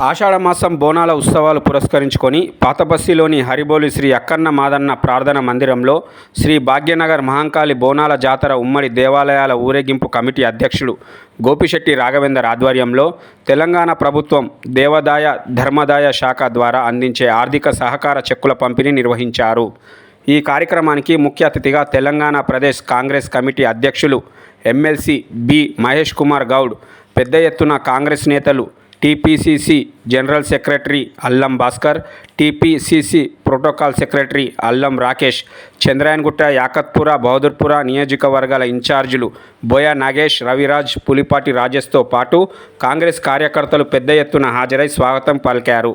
ఆషాఢమాసం బోనాల ఉత్సవాలు పురస్కరించుకొని పాతబస్తిలోని హరిబోలి శ్రీ అక్కన్న మాదన్న ప్రార్థన మందిరంలో శ్రీ భాగ్యనగర్ మహంకాళి బోనాల జాతర ఉమ్మడి దేవాలయాల ఊరేగింపు కమిటీ అధ్యక్షుడు గోపిశెట్టి రాఘవేందర్ ఆధ్వర్యంలో తెలంగాణ ప్రభుత్వం దేవాదాయ ధర్మదాయ శాఖ ద్వారా అందించే ఆర్థిక సహకార చెక్కుల పంపిణీ నిర్వహించారు. ఈ కార్యక్రమానికి ముఖ్య అతిథిగా తెలంగాణ ప్రదేశ్ కాంగ్రెస్ కమిటీ అధ్యక్షులు ఎమ్మెల్సీ బి మహేష్ కుమార్ గౌడ్ పెద్ద ఎత్తున కాంగ్రెస్ నేతలు టీపీసీసీ జనరల్ సెక్రటరీ అల్లం భాస్కర్ టీపీసీసీ ప్రోటోకాల్ సెక్రటరీ అల్లం రాకేష్ చంద్రాయన్గుట్ట యాకత్పుర బహదూర్పుర నియోజకవర్గాల ఇన్ఛార్జీలు బోయ నాగేష్ రవిరాజ్ పులిపాటి రాజేష్తో పాటు కాంగ్రెస్ కార్యకర్తలు పెద్ద ఎత్తున హాజరై స్వాగతం పలికారు.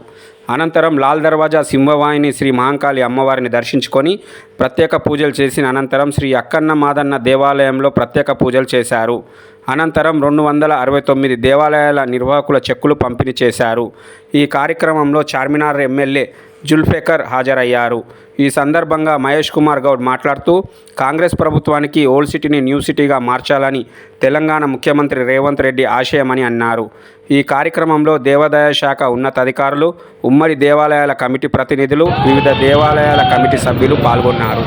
అనంతరం లాల్ దర్వాజా సింహవాహిని శ్రీ మహంకాళి అమ్మవారిని దర్శించుకొని ప్రత్యేక పూజలు చేసిన అనంతరం శ్రీ అక్కన్న మాదన్న దేవాలయంలో ప్రత్యేక పూజలు చేశారు. అనంతరం రెండు వందల అరవై తొమ్మిది దేవాలయాల నిర్వాహకుల చెక్కులు పంపిణీ చేశారు. ఈ కార్యక్రమంలో చార్మినార్ ఎమ్మెల్యే జుల్ఫేకర్ హాజరయ్యారు. ఈ సందర్భంగా మహేష్ కుమార్ గౌడ్ మాట్లాడుతూ కాంగ్రెస్ ప్రభుత్వానికి ఓల్డ్ సిటీని న్యూ సిటీగా మార్చాలని తెలంగాణ ముఖ్యమంత్రి రేవంత్ రెడ్డి ఆశయమని అన్నారు. ఈ కార్యక్రమంలో దేవాదాయ శాఖ ఉన్నతాధికారులు ఉమ్మడి దేవాలయాల కమిటీ ప్రతినిధులు వివిధ దేవాలయాల కమిటీ సభ్యులు పాల్గొన్నారు.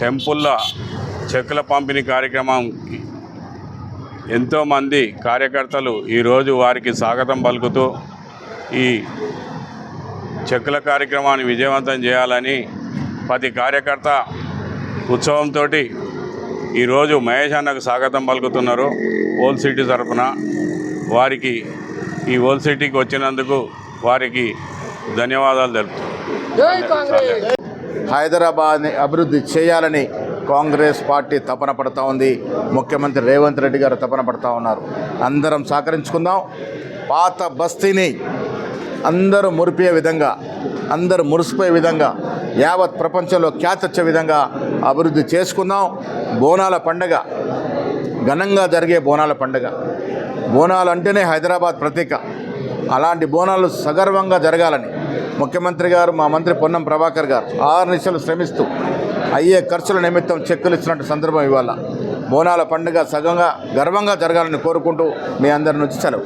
టెంపుల్లో చెక్కుల పంపిణీ కార్యక్రమం ఎంతోమంది కార్యకర్తలు ఈరోజు వారికి స్వాగతం పలుకుతూ ఈ చెక్కుల కార్యక్రమాన్ని విజయవంతం చేయాలని ప్రతి కార్యకర్త ఉత్సవంతో ఈరోజు మహేష్ అన్నకు స్వాగతం పలుకుతున్నారు. ఓల్ సిటీ తరఫున వారికి ఈ ఓల్ సిటీకి వచ్చినందుకు వారికి ధన్యవాదాలు తెలుపుతున్నాను హైదరాబాద్ని అభివృద్ధి చేయాలని కాంగ్రెస్ పార్టీ తపన పడతా ఉంది. ముఖ్యమంత్రి రేవంత్ రెడ్డి గారు తపన పడతా ఉన్నారు. అందరం సహకరించుకుందాం. పాత బస్తీని అందరూ మురిపే విధంగా అందరూ మురిసిపోయే విధంగా యావత్ ప్రపంచంలో ఖ్యాతి వచ్చే విధంగా అభివృద్ధి చేసుకుందాం. బోనాల పండగ ఘనంగా జరిగే బోనాల పండగ. బోనాలు అంటేనే హైదరాబాద్ ప్రతీక. అలాంటి బోనాలు సగర్వంగా జరగాలని ముఖ్యమంత్రి గారు మా మంత్రి పొన్నం ప్రభాకర్ గారు ఆరు నిమిషాలు శ్రమిస్తూ అయ్యే ఖర్చుల నిమిత్తం చెక్కులు ఇచ్చినట్టు సందర్భం ఇవాళ. బోనాల పండుగ సగంగా గర్వంగా జరగాలని కోరుకుంటూ మీ అందరి నుంచి సెలవు.